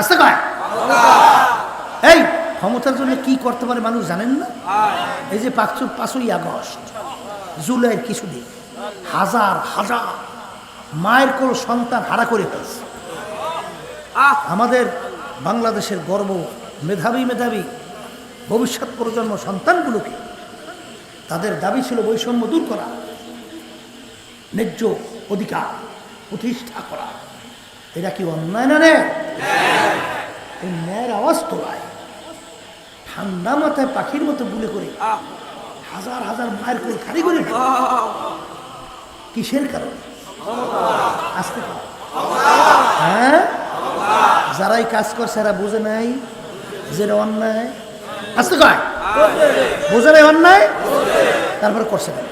আসতে কয়? এই, ক্ষমতার জন্য কি করতে পারে মানুষ জানেন না? এই যে পাঁচশো পাঁচই আগস্ট, জুলাইয়ের কিছুদিন, হাজার হাজার মায়ের কোল সন্তান হারা করে ফেলছে। আমাদের বাংলাদেশের গর্ব মেধাবী মেধাবী ভবিষ্যৎ প্রজন্ম সন্তানগুলোকে তাদের দাবি ছিল বৈষম্য দূর করা, ন্যায্য অধিকার প্রতিষ্ঠা করা। এটা কি অন্যায় না রে এই ন্যায়ের আওয়াজ তোলায় ঠান্ডা মাথায় পাখির মতো গুলে করে হাজার হাজার মায়ের কোল খালি করে কিসের কারণে? আসতে হ্যাঁ? যারাই কাজ করছে এরা বুঝে নাই যে অন্যায়। আসতে কয়? বুঝে নাই অন্যায়? তারপরে করছে না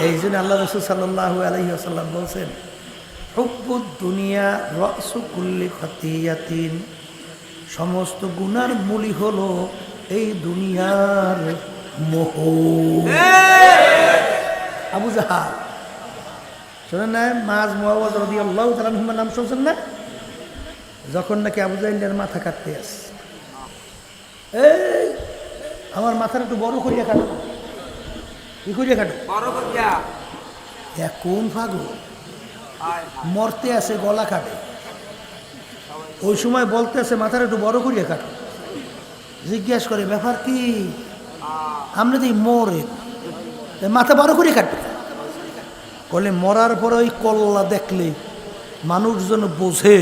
এই জন্য আল্লাহ রসুল সাল্লাহ আলহি বলছেন হুব্বুদ দুনিয়া রসু কুল্লি খতিয়াতিন। সমস্ত গুনার মূলই হলো এই দুনিয়ার মোহ। আবু জাহাল শোনেন না মাজ মোহাম্মদ রবি আল্লাহ নাম শুনছেন না? যখন নাকি আবু জাহিলের মাথা কাটতে আস এই আমার মাথাটা একটু বড় করিয়া কাটো। কি করিয়া কাটো? বড় করিয়া। কোন ফাগল মরতে আছে গলা কাটে। ওই সময় বলতে আছে মাথার একটু বড় করিয়া কাটো। জিজ্ঞেস করে, ব্যাপার কি? আমরা তো মরে মাথা বড় করে কাটবে বলে, মরার পরে ওই কল্লা দেখলে মানুষজন বোঝে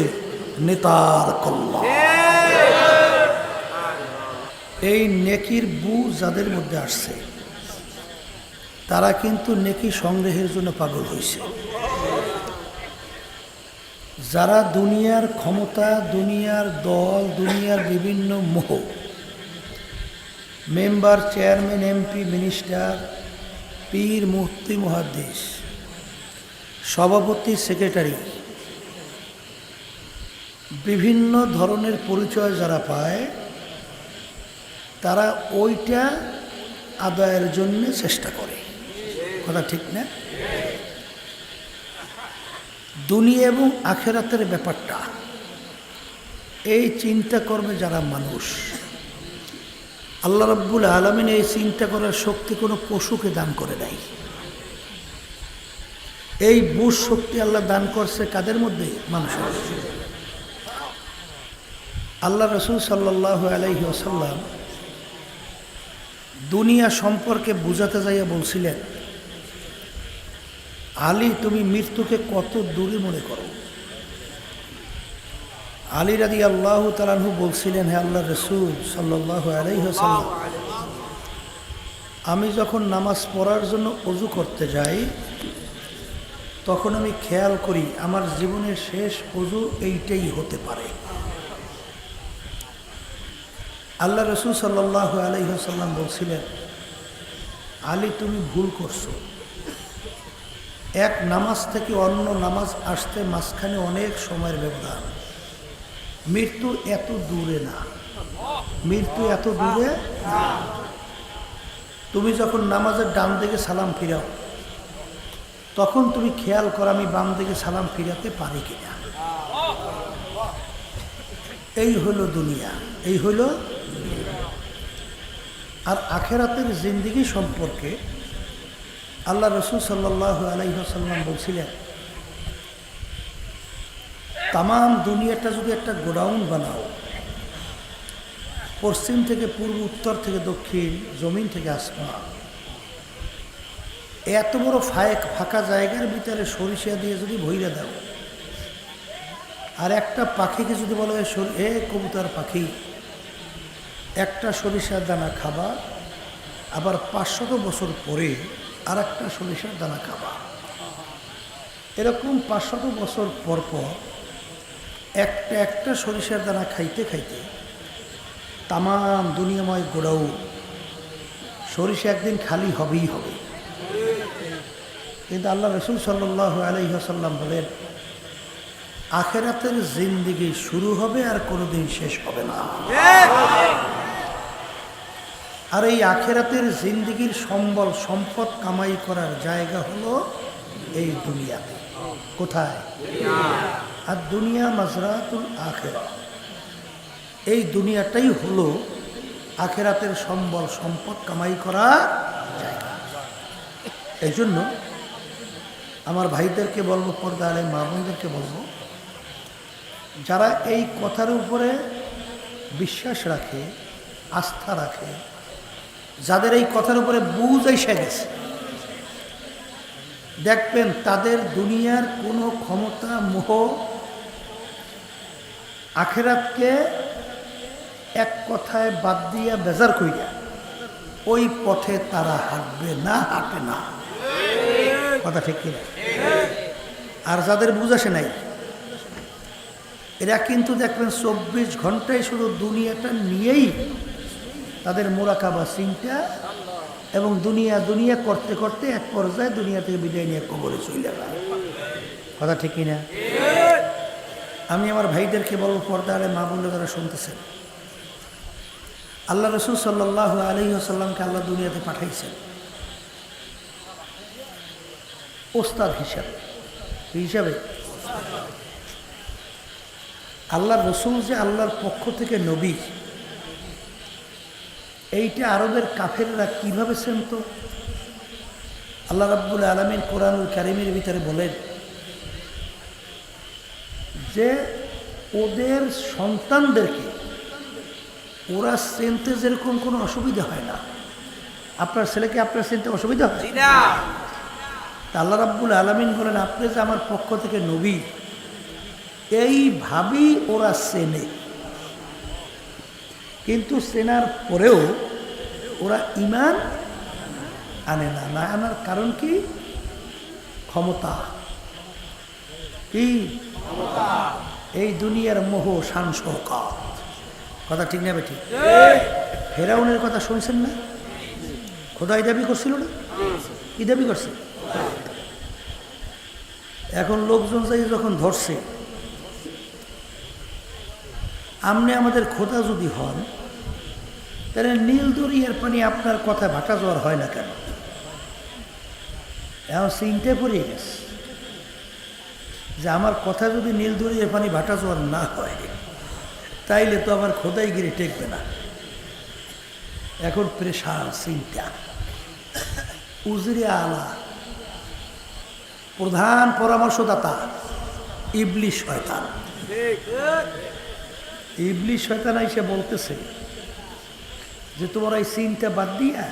নেতার কল্লা। এই নেকির বু যাদের মধ্যে আসছে, তারা কিন্তু নেকি সংগ্রহের জন্য পাগল হয়েছে যারা দুনিয়ার ক্ষমতা, দুনিয়ার দল, দুনিয়ার বিভিন্ন মোহ, মেম্বার, চেয়ারম্যান, এমপি, মিনিস্টার, পীর, মুফতি, মহাদেশ, সভাপতি, সেক্রেটারি, বিভিন্ন ধরনের পরিচয় যারা পায়, তারা ওইটা আদায়ের জন্য চেষ্টা করে। কথা ঠিক না? দুনিয়া এবং আখেরাতের ব্যাপারটা। এই চিন্তা করবে যারা মানুষ। আল্লাহ রব্বুল আলমিন এই চিন্তা করার শক্তি কোনো পশুকে দান করে দেয় এই বুঝ শক্তি আল্লাহ দান করছে কাদের মধ্যে? মানুষের আল্লাহ রসুল সাল্লাহ আলাইহি আসাল্লাম দুনিয়া সম্পর্কে বুঝাতে যাইয়া বলছিলেন আলী, তুমি মৃত্যুকে কত দূরে মনে করো? আলী রাদি আল্লাহ তালাহু বলছিলেন, হে আল্লাহ রসুল সাল্লাহ আলাইসাল্লাম আমি যখন নামাজ পড়ার জন্য অজু করতে যাই, তখন আমি খেয়াল করি আমার জীবনের শেষ অজু এইটাই হতে পারে। আল্লাহ রসুল সাল্লাহ আলাইসাল্লাম বলছিলেন, আলী, তুমি ভুল করছ। এক নামাজ থেকে অন্য নামাজ আসতে মাঝখানে অনেক সময়ের ব্যবধান। মৃত্যু এত দূরে না। মৃত্যু এত দূরে না। তুমি যখন নামাজের ডান দিকে সালাম ফিরাও, তখন তুমি খেয়াল করো আমি বাম দিকে সালাম ফিরাতে পারি কিনা। এই হলো দুনিয়া, এই হলো আর আখেরাতের জিন্দিগি সম্পর্কে আল্লাহ রসুল সাল্লাহ আলাইসাল্লাম বলছিলেন তাম দুনিয়াটা যদি একটা গোডাউন বানাও, পশ্চিম থেকে পূর্ব, উত্তর থেকে দক্ষিণ, জমিন থেকে আসমান, এত বড় ফায়েক ফাঁকা জায়গার ভিতরে সরিষা দিয়ে যদি ভইরা দাও, আর একটা পাখিকে যদি বলো এ কবুতর পাখি, একটা সরিষার দানা খাবা, আবার পাঁচশত বছর পরে আর একটা সরিষার দানা খাবা এরকম পাঁচশত বছর পর পর একটা একটা সরিষার দানা খাইতে খাইতে তামাম দুনিয়াময় গোড়াও সরিষা একদিন খালি হবেই হবে। কিন্তু আল্লাহ রসুল সাল্লাহ আলহিহাসাল্লাম বলেন, আখেরাতের জিন্দিগি শুরু হবে আর কোনোদিন শেষ হবে না। আর এই আখেরাতের জিন্দিগির সম্বল, সম্পদ কামাই করার জায়গা হলো এই দুনিয়াতে। কোথায়? আর দুনিয়া মাজরাতুল আখেরা। এই দুনিয়াটাই হলো আখেরাতের সম্বল, সম্পদ কামাই করা জায়গা। এই জন্য আমার ভাইদেরকে বলব, পর্দা আলে মা বোনদেরকে বলব, যারা এই কথার উপরে বিশ্বাস রাখে, আস্থা রাখে যাদের এই কথার উপরে বুঝ এসে গেছে, দেখবেন তাদের দুনিয়ার কোনো ক্ষমতা, মোহ আখেরাতকে এক কথায় বাদ দিয়া বেজার কইরা ওই পথে তারা হাঁটবে না, হাঁটে না। কথা ঠিক কিনা? আর যাদের বুঝ আসে নাই, এরা কিন্তু দেখবেন চব্বিশ ঘন্টায় শুধু দুনিয়াটা নিয়েই তাদের মোরাকাবা চিন্তা এবং দুনিয়া দুনিয়া করতে করতে এক পর্যায়ে দুনিয়া থেকে বিদায় নিয়ে কবরে চলে যায় কথা ঠিক না আমি আমার ভাইদেরকে বলব পর্দা আলে মা বললে তারা শুনতেছেন, আল্লাহ রসুল সাল্লাহ আলী আসাল্লামকে আল্লাহ দুনিয়াতে পাঠাইছেন। ওস্তাদ হিসাবে। হিসাবে? আল্লাহ রসুল যে আল্লাহর পক্ষ থেকে নবী এইটা আরবের কাফেররা কীভাবে চেনত আল্লাহ রাব্বুল আলমীর কোরআনুল কারিমের ভিতরে বলেন যে ওদের সন্তানদেরকে ওরা চেনতে যেরকম কোনো অসুবিধা হয় না আপনার ছেলেকে আপনার চিনতে অসুবিধা হয়? তা আল্লাহ রাব্বুল আলমিন বলেন আপনি যে আমার পক্ষ থেকে নবী এইভাবেই ওরা চেনে কিন্তু চেনার পরেও ওরা ইমান আনে না। না আনার কারণ কি? ক্ষমতা। কি? এই দুনিয়ার মোহ শান শৌকত কথা ঠিক নেবে ঠিক? ফেরাউনের কথা শুনছেন না? খোদাই দাবি করছিল না? কি দাবি করছে? এখন লোকজন যাই যখন ধরছে আপনি আমাদের খোদা যদি হন, তাহলে নীল দরিয়ার পানি আপনার কথা ভাটা জোয়ার হয় না কেন? এখন চিনতে পড়িয়ে গেছে যে আমার কথা যদি নীল দরিয়ার পানি ভাটা জোয়ার না হয়, তাইলে তো আমার খোদাই গিরে টেকবে না। এখন প্রেশার চিন্তা। উজরে আলা। প্রধান পরামর্শদাতা ইবলি শয়তান। ইবলি শয়তান এসে বলতেছে যে তোমার এই সিনটা বাদ দিয়া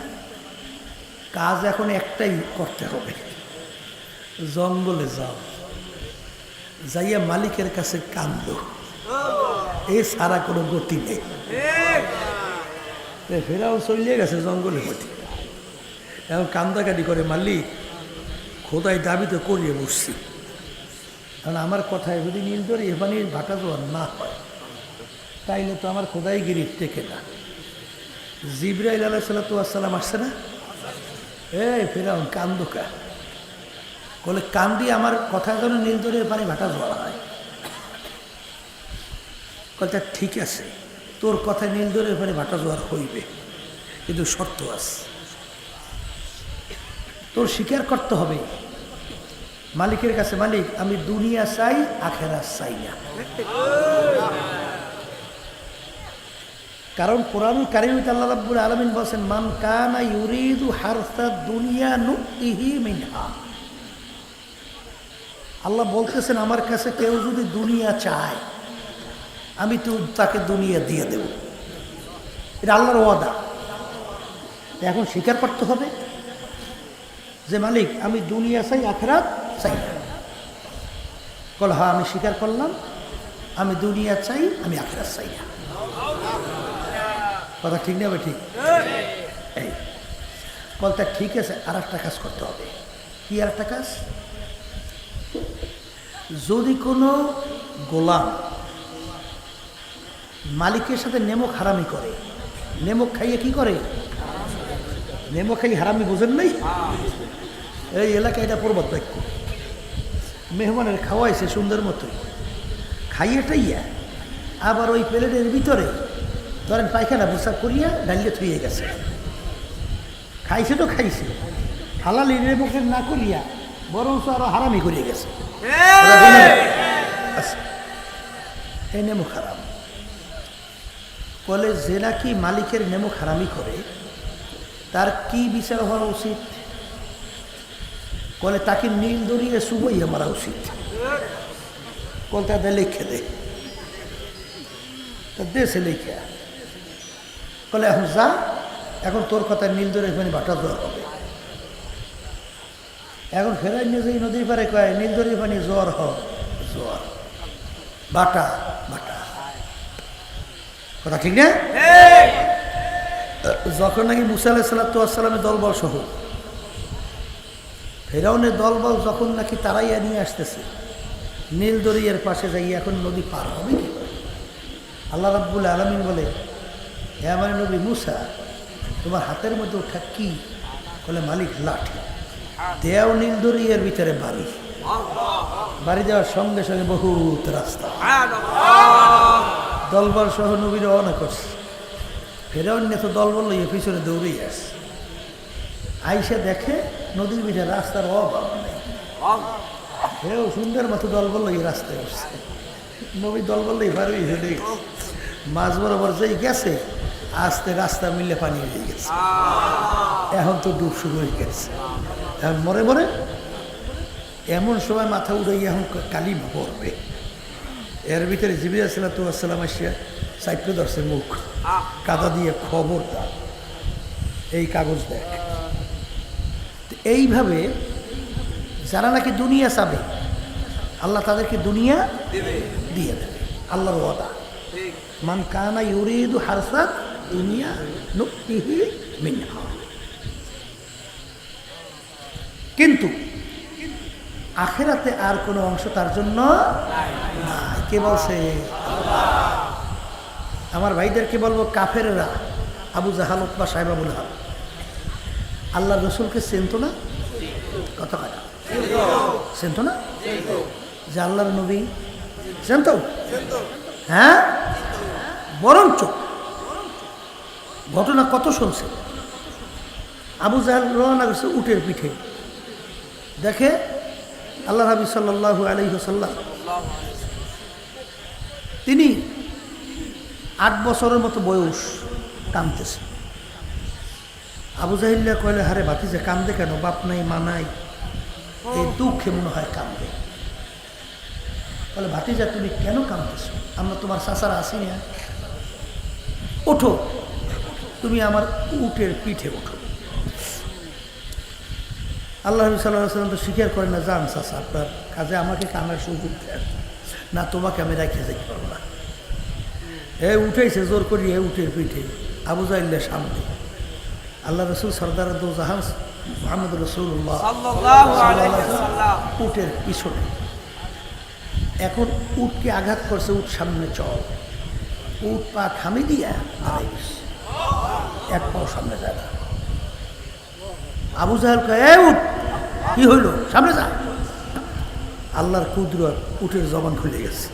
কাজ এখন একটাই করতে হবে। জঙ্গলে যাও, যাইয়া মালিকের কাছে কান্দ এ সারা কোনো গতি নেই। ফেরাও চলিয়ে গেছে জঙ্গলে গতি। এখন কান্দাকাটি করে, মালিক, খোদাই দাবি তো করিয়ে বসছি। কারণ আমার কথায় যদি নীল ধরে এখানে ভাটা জোয়ার না হয়। তাইলে তো আমার খোদাই গিরি টেকে না। জিব্রাইল আলাহ সাল্লাম আসছে না? এই ফেরাউন কান্দুকা বলে, কান্দি আমার কথা যেন ধরে পানি ভাটা জোয়ার হয়। কথা ঠিক আছে, তোর কথা নীল ধরে পানি ভাটা জোয়ার হইবে, কিন্তু শর্ত আছে। তোর স্বীকার করতে হবে, মালিকের কাছে, মালিক, আমি দুনিয়া চাই আখেরা চাই না। কারণ কোরআন কারিমিত আল্লাহ রাব্বুল আলমিন বলছেন, মান কানা ইউরিদু হারসা দুনিয়া নুক্তিহি মিনহা। আল্লাহ বলতেছেন, আমার কাছে কেউ যদি দুনিয়া চায়, আমি তো তাকে দুনিয়া দিয়ে দেব। এটা আল্লাহর ওয়াদা। এখন স্বীকার করতে হবে যে, মালিক, আমি দুনিয়া চাই, আখরাত চাই। কল হ্যাঁ আমি স্বীকার করলাম, আমি দুনিয়া চাই, আমি আখরাত চাই না। কথা ঠিক নেবে ঠিক? এই বলতে ঠিক আছে আর একটা কাজ করতে হবে। কি আর একটা কাজ? যদি কোনো গোলাম মালিকের সাথে নেমক হারামি করে নেমক খাইয়ে কি করে? নেমক খাই হারামি বোঝেন নাই? এই এলাকায় এটা পর্বত বাক্য মেহমানের খাওয়াইছে সুন্দর মতোই। খাইয়ে টাইয়া আবার ওই প্লেটের ভিতরে ধরেন পায়খানা প্রসাব করিয়া ডালিয়ে থুয়ে গেছে। খাইছে তো খাইছে। হালাল হালালি রেমুখে না করিয়া বরং আরও হারামি করিয়ে গেছে। এই! নেমু খারাপ। বলে যে নাকি মালিকের নেমু খারামি করে তার কি বিচার হওয়া উচিত? বলে তাকে নীল দড়িয়ে শুভইয়া মারা উচিত। কলকাতায় লিখে দে। তা দেশে লিখে বলে এখন যা এখন তোর কথা নীল দড়ি এখানে ভাটা জ্বর হবে। এখন ফেরাই নিয়ে যাই নদীর পারে কয় নীল দড়ির পানি জ্বর হ জ্বর। বাটা বাটা। কথা ঠিক না? যখন নাকি মুসা আলাহ সাল্লাতামের দলবল সহ ফেরাউনের দলবল যখন নাকি তারাইয়া নিয়ে আসতেছে নীল দরিয়ার পাশে যাই এখন নদী পার হবে কি? আল্লাহ রাব্বুল আলমিন বলে হে আমার নবী মুসা, তোমার হাতের মধ্যে ওঠা কি? বলে মালিক, লাঠি। দেও নীল দরিয়ার ভিতরে বাড়ি। বাড়ি যাওয়ার সঙ্গে সঙ্গে বহুত রাস্তা। দলবল সহ নবী রওনা করছে। ফেরাউন তো দলবল লইয়ে পিছনে দৌড়েই আসছে। আইসা দেখে নদীর ভিতরে রাস্তার অভাব নেই। হেও সুন্দর মতো দলবল লইয়ে রাস্তায় উঠছে নবী দলবল লই গেছে মাছ বরাবর যেই গেছে আস্তে রাস্তা মিললে পানি হয়ে গেছে। এখন তো ডুব শুরু হয়ে গেছে। এখন মরে মরে এমন সময় মাথা উঠে এখন কালি পড়বে। এর ভিতরে জিবির সালাতাম আসিয়া সাইপ্রে ধরছে মুখ কাদা দিয়ে খবর দাও এই কাগজ দেখ। এইভাবে যারা নাকি দুনিয়া চাবে আল্লাহ তাদেরকে দুনিয়া দিয়ে দেবে। আল্লাহর ওয়াদা। মান কানা ইউরিদু হারসাত কিন্তু আখেরাতে আর কোনো অংশ তার জন্য কে বলছে আমার ভাইদেরকে বলব কাফেররা আবু জাহালত বা সাহেব আবুল হাল আল্লাহ রসুলকে চেনতো না? কত কথা চেনতো না? যে আল্লাহর নবী। চেনতো? হ্যাঁ? বরঞ্চ ঘটনা কত শুনছে? আবু জাহাল রওনা করছে উটের পিঠে। দেখে আল্লাহ হাবি সাল্লাহ আলহিহসাল্লাম তিনি আট বছরের মতো বয়স কামতেছে আবু জাহিল্লা কয়লে হারে ভাতিজে, কান্দে কেন? বাপ নাই, মা নাই। এই দুঃখে মনে হয় কান্দে। বলে, ভাতিজা, তুমি কেন কামতেছ আমরা তোমার চাচারা আসি না। ওঠো। তুমি আমার উটের পিঠে ওঠো। আল্লাহ নবী সাল্লাহ সাল্লাম তো স্বীকার করেন না যান চাষা আপনার কাজে আমাকে কানার সুযোগ দেন না তোমাকে আমি রেখে যেতে পারব না। এ উঠেছে জোর করি এ উঠের পিঠে আবু জাইল্লা সামনে। আল্লাহ রসুল সর্দার দো জাহান মোহাম্মদ রসুল্লাহ উটের পিছনে। এখন উটকে আঘাত করছে উট সামনে চল। উট পা খামি দিয়া। এক পাও সামনে যায় না। আবু জাহেল উঠ, কি হইল? সামনে যা। আল্লাহর কুদরত উঠের জবান খুলে গেছে।